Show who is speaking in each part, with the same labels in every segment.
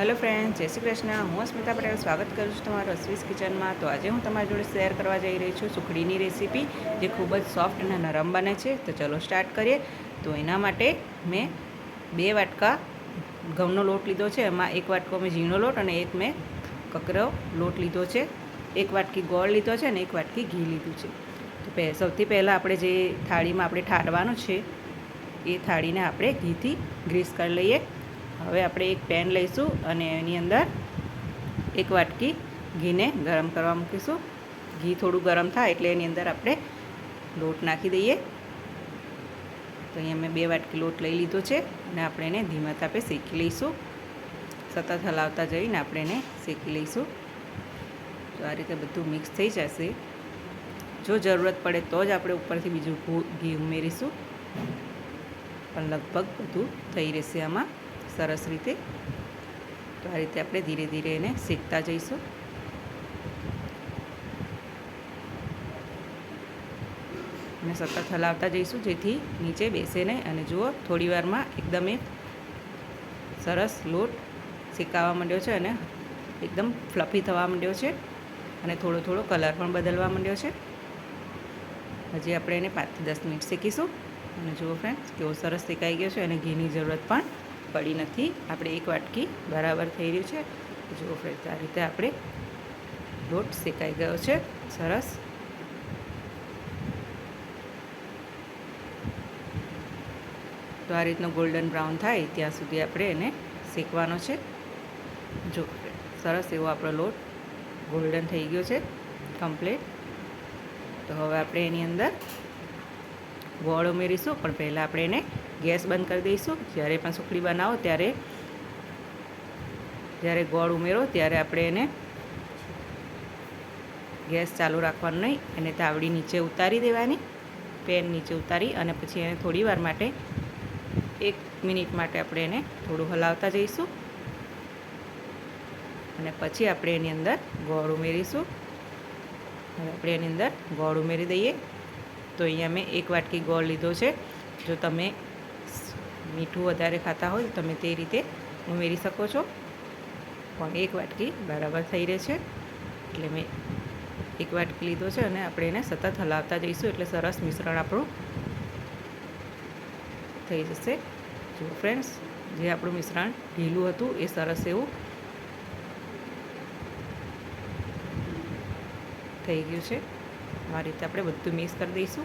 Speaker 1: Hello friend, જય શ્રી કૃષ્ણ. હું સ્મિતા પટેલ, સ્વાગત કરું છું તમારું અસ્વીસ કિચનમાં. તો આજે હું તમારી જોડે શેર કરવા જઈ રહી છું સુખડીની રેસીપી, જે ખૂબ જ સોફ્ટ અને નરમ બને છે. તો ચલો સ્ટાર્ટ કરીએ. તો એના માટે મેં બે વાટકા ઘઉંનો લોટ લીધો છે. એમાં એક વાટકો મેં ઝીણો લોટ અને એક મેં કકરો લોટ લીધો છે. એક વાટકી ગોળ લીધો છે અને એક વાટકી ઘી લીધું છે. તો સૌથી પહેલાં આપણે જે થાળીમાં આપણે ઠારવાનું છે, એ થાળીને આપણે ઘીથી ગ્રીસ કરી લઈએ. હવે આપણે એક પેન લઈશું અને એની અંદર એક વાટકી ઘીને ગરમ કરવા મૂકીશું. ઘી થોડું ગરમ થાય એટલે એની અંદર આપણે લોટ નાખી દઈએ. તો અહીંયા મેં બે વાટકી લોટ લઈ લીધો છે અને આપણે એને ધીમા તાપે શેકી લઈશું. સતત હલાવતા જઈને આપણે એને શેકી લઈશું. તો આ રીતે બધું મિક્સ થઈ જશે. જો જરૂરત પડે તો જ આપણે ઉપરથી બીજું ઘી ઉમેરીશું. પણ લગભગ બધું થઈ રહેશે આમાં. સરસ રીતે. તો આ રીતે આપણે ધીરે ધીરે એને શેકતા જઈશું. અને સતત હલાવતા જઈશું, જેથી નીચે બેસે નહીં. અને જુઓ થોડી વારમાં એકદમ એક સરસ લોટ શેકાવા માંડ્યો છે અને એકદમ ફ્લફી થવા માંડ્યો છે. અને થોડો થોડો કલર પણ બદલવા માંડ્યો છે. હજી આપણે એને પાંચથી દસ મિનિટ શેકીશું. અને જુઓ ફ્રેન્ડ્સ કેવો સરસ શેકાઈ ગયો છે અને ઘીની જરૂરત પણ પડી નથી. આપણે એક વાટકી બરાબર થઈ રહ્યું છે. જુઓ ફ્રેન્ડ, આ રીતે આપણે લોટ શેકાઈ ગયો છે. સરસ. તો આ રીતનો ગોલ્ડન બ્રાઉન થાય ત્યાં સુધી આપણે એને શેકવાનો છે. જો સરસ એવો આપણો લોટ ગોલ્ડન થઈ ગયો છે. કમ્પ્લીટ તો હવે આપણે એની અંદર ગોળ ઉમેરીશું. પણ પહેલાં આપણે એને ગેસ બંધ કરી દઈશું. જ્યારે પણ સુખડી બનાવો ત્યારે, જ્યારે ગોળ ઉમેરો ત્યારે આપણે એને ગેસ ચાલુ રાખવાનું નહીં. એને તાવડી નીચે ઉતારી દેવાની. પેન નીચે ઉતારી અને પછી એને થોડી વાર માટે એક મિનિટ માટે આપણે એને થોડું હલાવતા જઈશું. અને પછી આપણે એની અંદર ગોળ ઉમેરીશું. હવે આપણે એની અંદર ગોળ ઉમેરી દઈએ. તો અહીંયા મેં એક વાટકી ગોળ લીધો છે. જો તમે મીઠું વધારે ખાતા હોય તો તમે તે રીતે ઉમેરી શકો છો. પણ એક વાટકી બરાબર થઈ રહે છે. એટલે મેં એક વાટકી લીધો છે અને આપણે એને સતત હલાવતા જઈશું. એટલે સરસ મિશ્રણ આપણું થઈ જશે. જો ફ્રેન્ડ્સ જે આપણું મિશ્રણ ઢીલું હતું એ સરસ એવું થઈ ગયું છે. આ રીતે આપણે બધું મિક્સ કરી દઈશું.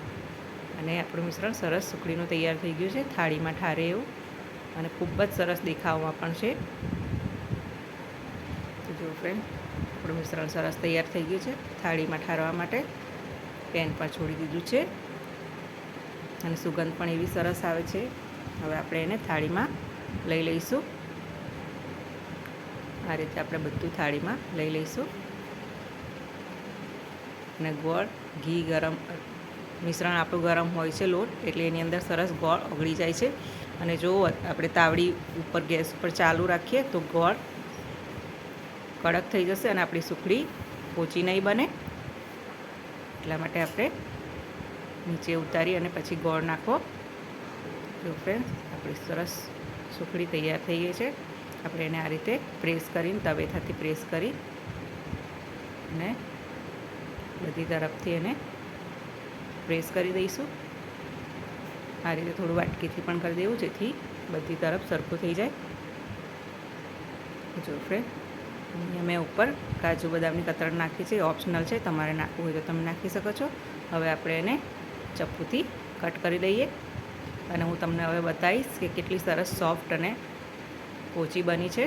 Speaker 1: અને આપણું મિશ્રણ સરસ સુકડીનું તૈયાર થઈ ગયું છે. થાળીમાં ઠારે એવું. અને ખૂબ જ સરસ દેખાવમાં પણ છે. તો જો ફ્રેન્ડ આપણું મિશ્રણ સરસ તૈયાર થઈ ગયું છે. થાળીમાં ઠારવા માટે પેન પર છોડી દીધું છે. અને સુગંધ પણ એવી સરસ આવે છે. હવે આપણે એને થાળીમાં લઈ લઈશું. આ રીતે આપણે બધું થાળીમાં લઈ લઈશું. અને ગોળ, ઘી ગરમ, મિશ્રણ આપણું ગરમ હોય છે લોટ, એટલે એની અંદર સરસ ગોળ ઓગળી જાય છે. અને જો આપણે તાવડી ઉપર ગેસ ઉપર ચાલુ રાખીએ તો ગોળ કડક થઈ જશે અને આપણી સુખડી પોચી નહીં બને. એટલા માટે આપણે નીચે ઉતારી અને પછી ગોળ નાખવો જો ફ્રેન્ડ આપણી સરસ સુખડી તૈયાર થઈ ગઈ છે. આપણે એને આ રીતે પ્રેસ કરીને, તવેથાથી પ્રેસ કરી અને બધી તરફથી એને પ્રેસ કરી દઈશું. આ રીતે થોડું વાટકીથી પણ કરી દેવું, જેથી બધી તરફ સરખું થઈ જાય. જો ફ્રેન્ડ અહીંયા મેં ઉપર કાજુ બદામની કતરણ નાખી છે ઓપ્શનલ છે, તમારે નાખવું હોય તો તમે નાખી શકો છો. હવે આપણે એને ચપ્પુથી કટ કરી દઈએ. અને હું તમને હવે બતાવીશ કે કેટલી સરસ સોફ્ટ અને પોચી બની છે.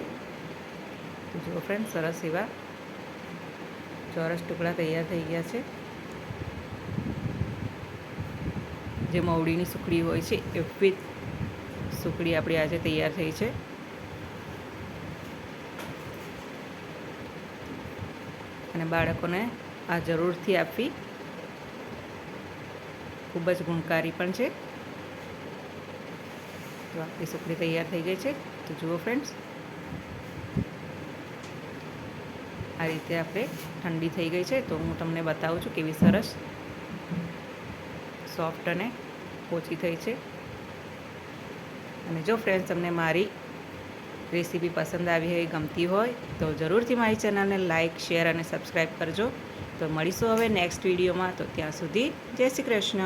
Speaker 1: તો જુઓ ફ્રેન્ડ સરસ એવા ચોરસ ટુકડા તૈયાર થઈ ગયા છે. જે મવડીની સુખડી હોય છે એવી સુખડી આપણી આજે તૈયાર થઈ છે. અને બાળકોને આ જરૂરથી આપવી ખૂબ જ ગુણકારી પણ છે. તો આપણી સુખડી તૈયાર થઈ ગઈ છે, તો જુઓ ફ્રેન્ડ્સ આ રીતે આપણે ઠંડી થઈ ગઈ છે, તો હું તમને બતાવું છું કેવી સરસ સોફ્ટ અને ઓછી થઈ છે. અને જો ફ્રેન્ડ્સ તમને મારી રેસીપી પસંદ આવી હોય, ગમતી હોય, તો જરૂરથી મારી ચેનલને લાઇક શેર અને સબસ્ક્રાઈબ કરજો. તો મળીશું હવે નેક્સ્ટ વિડીયોમાં તો ત્યાં સુધી જય શ્રી કૃષ્ણ.